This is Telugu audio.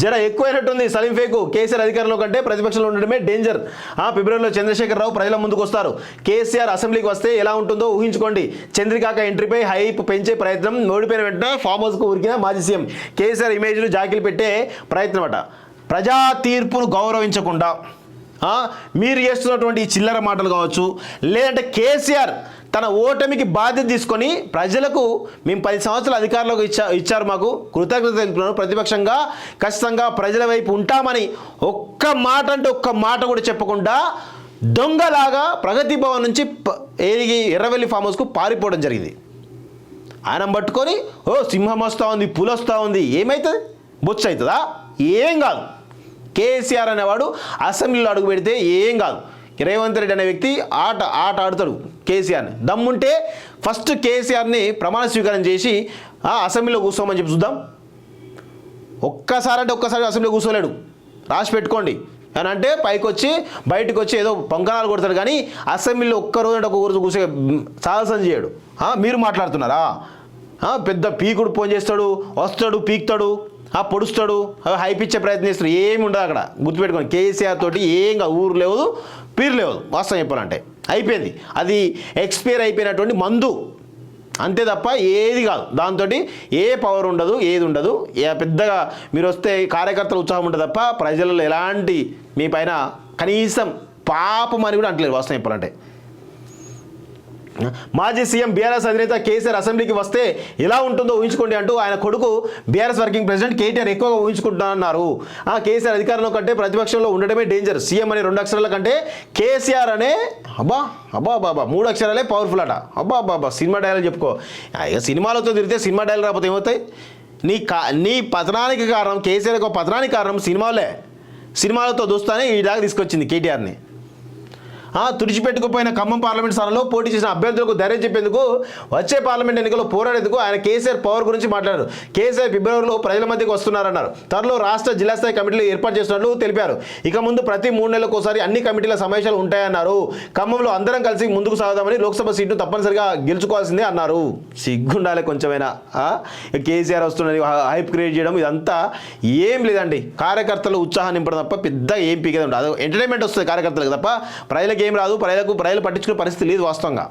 జర ఎక్కువైనట్టుంది సలీం ఫేకు. కేసీఆర్ అధికారంలో కంటే ప్రతిపక్షంలో ఉండడమే డేంజర్. ఆ ఫిబ్రవరిలో చంద్రశేఖర్ రావు ప్రజల ముందుకు వస్తారు. కేసీఆర్ అసెంబ్లీకి వస్తే ఎలా ఉంటుందో ఊహించుకోండి. చంద్రికాక ఎంట్రీపై హైప్ పెంచే ప్రయత్నం ఓడిపోయిన వెంటనే ఫామ్ హౌస్కు ఉరికిన మాజీ సీఎం. కేసీఆర్ ఇమేజ్ను జాకిలు పెట్టే ప్రయత్నం అట ప్రజా తీర్పును గౌరవించకుండా మీరు చేస్తున్నటువంటి చిల్లర మాటలు కావచ్చు లేదంటే కేసీఆర్ తన ఓటమికి బాధ్యత తీసుకొని ప్రజలకు మేము పది సంవత్సరాల అధికారంలోకి ఇచ్చా ఇచ్చారు మాకు. కృతజ్ఞత ప్రతిపక్షంగా ఖచ్చితంగా ప్రజల వైపు ఉంటామని ఒక్క మాట అంటే ఒక్క మాట కూడా చెప్పకుండా దొంగలాగా ప్రగతి భవన్ నుంచి ప- ఎర్రవెల్లి ఫామ్ హౌస్కు పారిపోవడం జరిగింది. ఆయన పట్టుకొని ఓ సింహం వస్తూ ఉంది పులి వస్తూ ఉంది ఏమవుతుంది బొచ్చు అవుతుందా ఏం కాదు. కేసీఆర్ అనేవాడు అసెంబ్లీలో అడుగు పెడితే ఏం కాదు. రేవంత్ రెడ్డి అనే వ్యక్తి ఆట ఆట ఆడుతాడు. కేసీఆర్ని. దమ్ముంటే ఫస్ట్ కేసీఆర్ని ప్రమాణ స్వీకారం చేసి ఆ, అసెంబ్లీలో కూర్చోమని చెప్పి చూద్దాం. ఒక్కసారి అంటే ఒక్కసారి అసెంబ్లీలో కూర్చోలేడు. రాసి పెట్టుకోండి. అని అంటే పైకి వచ్చి బయటకు వచ్చి ఏదో పొంకనాలు కొడతాడు కానీ అసెంబ్లీలో ఒక్క రోజు అంటే ఒక్క రోజు కూర్చో సాహసం చేయడు. మీరు మాట్లాడుతున్నారా? పెద్ద పీకుడు ఫోన్ చేస్తాడు వస్తాడు పీకుతాడు ఆ పొడుస్తాడు హైపిచ్చే హైప్ ఇచ్చే ప్రయత్నం చేస్తాడు. ఏమి ఉండదు అక్కడ. గుర్తుపెట్టుకోండి కేసీఆర్ తోటి ఏం ఊరు లేవు పీరు లేవు వాస్తవం చెప్పాలంటే. అయిపోయింది. అది ఎక్స్పైర్ అయిపోయినటువంటి మందు. అంతే తప్ప ఏది కాదు. దాంతో ఏ పవర్ ఉండదు ఏది ఉండదు. పెద్దగా మీరు వస్తే కార్యకర్తల ఉత్సాహం ఉంటుంది తప్ప ప్రజలలో ఎలాంటి మీ పైన కనీసం పాపం అని కూడా అంటలేదు వాస్తవం చెప్పాలంటే. మాజీ సీఎం బీఆర్ఎస్ అధినేత కేసీఆర్ అసెంబ్లీకి వస్తే ఎలా ఉంటుందో ఊహించుకోండి అంటూ ఆయన కొడుకు బీఆర్ఎస్ వర్కింగ్ ప్రెసిడెంట్ కేటీఆర్ ఎక్కువగా ఊహించుకుంటున్నారు. ఆ కేసీఆర్ అధికారంలో కంటే ప్రతిపక్షంలో ఉండడమే డేంజర్ సీఎం అనే రెండు అక్షరాల కంటే కేసీఆర్ అనే అబ్బా అబ్బా బాబా మూడు అక్షరాలే పవర్ఫుల్ అట. అబ్బా బాబా సినిమా డైలాగ్ చెప్పుకో. సినిమాలతో తిరిగితే సినిమా డైలాగ్ రాకపోతే ఏమవుతాయి? నీ కా నీ పతనానికి కారణం కేసీఆర్ యొక్క పతనానికి కారణం సినిమాలే. సినిమాలతో దోస్తానే ఈ దాకా తీసుకొచ్చింది కేటీఆర్ని. తుడిచిపెట్టుకుపోయిన ఖమ్మం పార్లమెంట్ స్థానంలో పోటీ చేసిన అభ్యర్థులకు ధైర్యం చెప్పేందుకు వచ్చే పార్లమెంట్ ఎన్నికల్లో పోరాడేందుకు ఆయన కేసీఆర్ పవర్ గురించి మాట్లాడారు. కేసీఆర్ ఫిబ్రవరిలో ప్రజల మధ్యకు వస్తున్నారన్నారు. త్వరలో రాష్ట్ర జిల్లా స్థాయి కమిటీలు ఏర్పాటు చేస్తున్నట్లు తెలిపారు. ఇక ముందు ప్రతి మూడు నెలలకు ఒకసారి అన్ని కమిటీల సమావేశాలు ఉంటాయన్నారు. ఖమ్మంలో అందరం కలిసి ముందుకు సాగుదామని లోక్సభ సీటును తప్పనిసరిగా గెలుచుకోవాల్సిందే అన్నారు. సిగ్గుండాలి కొంచెమైనా కేసీఆర్ వస్తున్నది హైప్ క్రియేట్ చేయడం ఇదంతా ఏం లేదండి. కార్యకర్తలు ఉత్సాహం నింపడం తప్ప పెద్ద ఏం పీకేది ఉండదు అది ఎంటర్టైన్మెంట్ వస్తుంది కార్యకర్తలకు తప్ప. ప్రజలకు ఏం రాదు ప్రజలకు ప్రజలు పట్టించుకునే పరిస్థితి లేదు వాస్తవంగా.